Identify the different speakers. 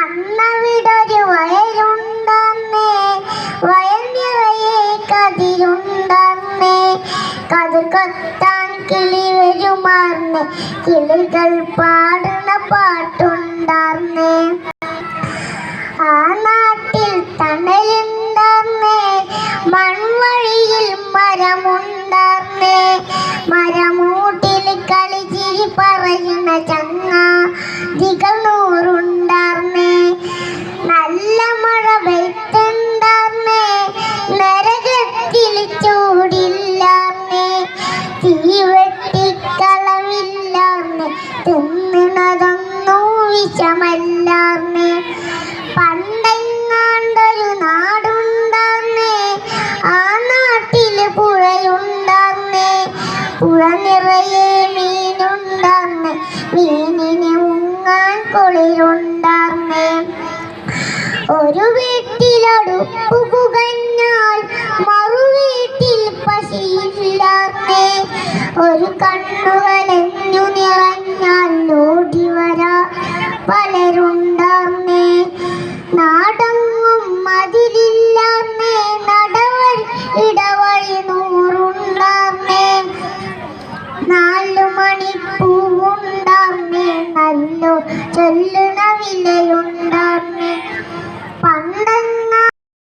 Speaker 1: അന്നവിടൊരു വയലുണ്ടാന്നേ. വയൽ നിറയെ കതിരുണ്ടാന്നേ. കതിർ കൊത്താൻ കിളി വരുമാർന്ന്. കിളികൾ പാടുന്ന പാട്ടുണ്ടാർന്നേ. ആ നാട്ടിൽ തണലുണ്ടാർന്നേ മൺവഴിയിൽ മരമുണ്ടാർന്നേ. മരമൂട്ടിൽ കളിച്ചിരി പറയുന്ന ചങ്ങാതികൾ നൂറുണ്ടാർന്നേ. നല്ല മഴ പെയ്ത്തുണ്ടാർന്നേ നരകത്തിൽ ചൂടില്ലാർന്നേ. തീവെട്ടിക്കളമില്ലാർന്നേ തിന്നണതൊന്നും വിഷമല്ലാർന്നേ. പണ്ടെങ്ങാണ്ടൊരു നാടുണ്ടാർന്നേ. ആ നാട്ടിൽ പുഴയുണ്ടാർന്നേ. പുഴ നിറയെ മീനുണ്ടാർന്നേ. മീനിനെ മുങ്ങാൻ കുളിരുണ്ടാർന്നേ. ഒരു വീട്ടിലടുപ്പ് പുകഞ്ഞാൽ മറു വീട്ടിൽ പശിയില്ലാർന്നേ. ഒരു കണ്ണുകളെഞ്ഞു നിറഞ്ഞാൽ ഓടി വരാ പലരുണ്ടാർന്നേ. നാടങ്ങും മതിലില്ലാർന്നേ. നടവഴി ഇടവഴി നൂറുണ്ടാർന്നേ. നാലു മണിപ്പൂവുണ്ടാർന്നേ